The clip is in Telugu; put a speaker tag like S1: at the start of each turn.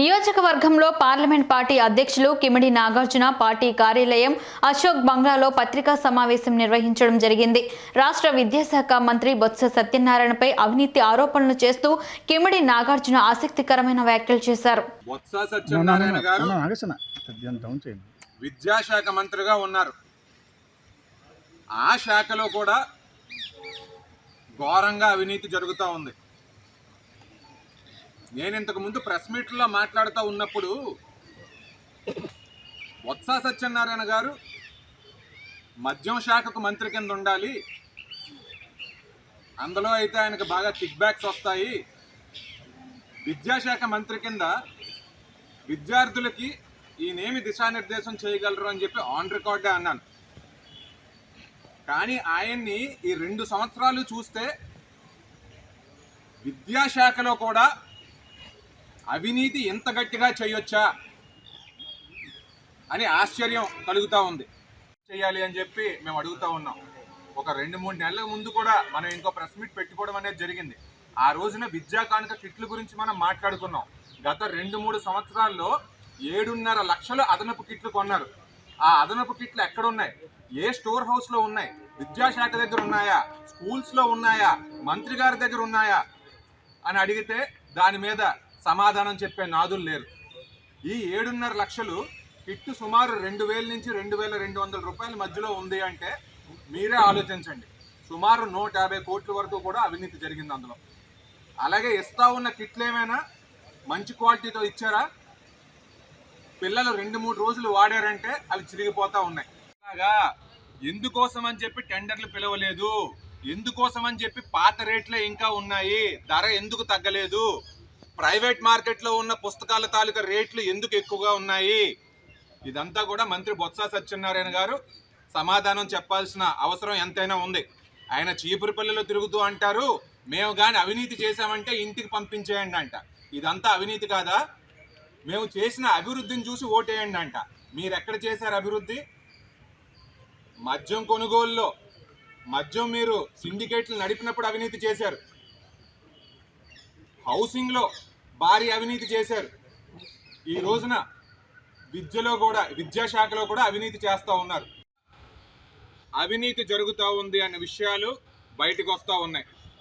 S1: నియోజకవర్గంలో పార్లమెంట్ పార్టీ అధ్యక్షులు కిమిడి నాగార్జున పార్టీ కార్యాలయం అశోక్ బంగ్లాలో పత్రికా సమావేశం నిర్వహించడం జరిగింది. రాష్ట్ర విద్యాశాఖ మంత్రి బొత్స సత్యనారాయణపై అవినీతి ఆరోపణలు చేస్తూ కిమిడి నాగార్జున ఆసక్తికరమైన వ్యాఖ్యలు చేశారు.
S2: విద్యాశాఖ మంత్రిగా ఉన్నారు. ఆ శాఖలో కూడా ఘోరంగా అవినీతి జరుగుతూ ఉంది. నేను ఇంతకు ముందు ప్రెస్ మీట్లో మాట్లాడుతూ ఉన్నప్పుడు వత్స సత్యనారాయణ గారు మద్యం శాఖకు మంత్రి కింద ఉండాలి. అందులో అయితే ఆయనకు బాగా కిక్ బ్యాక్స్ వస్తాయి. విద్యాశాఖ మంత్రి కింద విద్యార్థులకి ఈయనేమి దిశానిర్దేశం చేయగలరు అని చెప్పి ఆన్ రికార్డే అన్నాను. కానీ ఆయన్ని ఈ రెండు సంవత్సరాలు చూస్తే విద్యాశాఖలో కూడా అవినీతి ఎంత గట్టిగా చేయొచ్చా? అని ఆశ్చర్యం కలుగుతూ ఉంది. చేయాలి అని చెప్పి మేము అడుగుతా ఉన్నాం. ఒక రెండు మూడు నెలల ముందు కూడా మనం ఇంకో ప్రెస్ మీట్ పెట్టుకోవడం అనేది జరిగింది. ఆ రోజున విద్యా కానుక కిట్ల గురించి మనం మాట్లాడుకున్నాం. గత రెండు మూడు సంవత్సరాల్లో ఏడున్నర లక్షలు అదనపు కిట్లు కొన్నారు. ఆ అదనపు కిట్లు ఎక్కడ ఉన్నాయి ఏ స్టోర్ హౌస్లో ఉన్నాయి? విద్యాశాఖ దగ్గర ఉన్నాయా? స్కూల్స్లో ఉన్నాయా? మంత్రి గారి దగ్గర ఉన్నాయా? అని అడిగితే దాని మీద సమాధానం చెప్పే నాదులు లేరు. ఈ ఏడున్నర లక్షలు కిట్టు సుమారు రెండు వేల నుంచి రెండు వేల రెండు వందల రూపాయల మధ్యలో ఉంది అంటే మీరే ఆలోచించండి. సుమారు నూట యాభై కోట్ల వరకు కూడా అవినీతి జరిగింది అందులో. అలాగే ఇస్తా ఉన్న కిట్లు ఏమైనా మంచి క్వాలిటీతో ఇచ్చారా? పిల్లలు రెండు మూడు రోజులు వాడారంటే అవి చిరిగిపోతా ఉన్నాయి. అలాగా ఎందుకోసం అని చెప్పి టెండర్లు పిలవలేదు. ఎందుకోసం అని చెప్పి పాత రేట్లే ఇంకా ఉన్నాయి. ధర ఎందుకు తగ్గలేదు? ప్రైవేట్ మార్కెట్లో ఉన్న పుస్తకాల తాలూకా రేట్లు ఎందుకు ఎక్కువగా ఉన్నాయి? ఇదంతా కూడా మంత్రి బొత్స సత్యనారాయణ గారు సమాధానం చెప్పాల్సిన అవసరం ఎంతైనా ఉంది. ఆయన చీపురుపల్లిలో తిరుగుతూ అంటారు మేము కానీ అవినీతి చేశామంటే ఇంటికి పంపించేయండి అంట. ఇదంతా అవినీతి కాదా? మేము చేసిన అభివృద్ధిని చూసి ఓటేయండి అంట. మీరు ఎక్కడ చేశారు అభివృద్ధి? మద్యం కొనుగోలులో. మద్యం మీరు సిండికేట్లు నడిపినప్పుడు అవినీతి చేశారు. హౌసింగ్లో. భారీ అవినీతి చేశారు. ఈ రోజున విద్యలో కూడా విద్యాశాఖలో కూడా అవినీతి చేస్తూ ఉన్నారు. అవినీతి జరుగుతూ ఉంది అనే విషయాలు బయటకు వస్తూ ఉన్నాయి.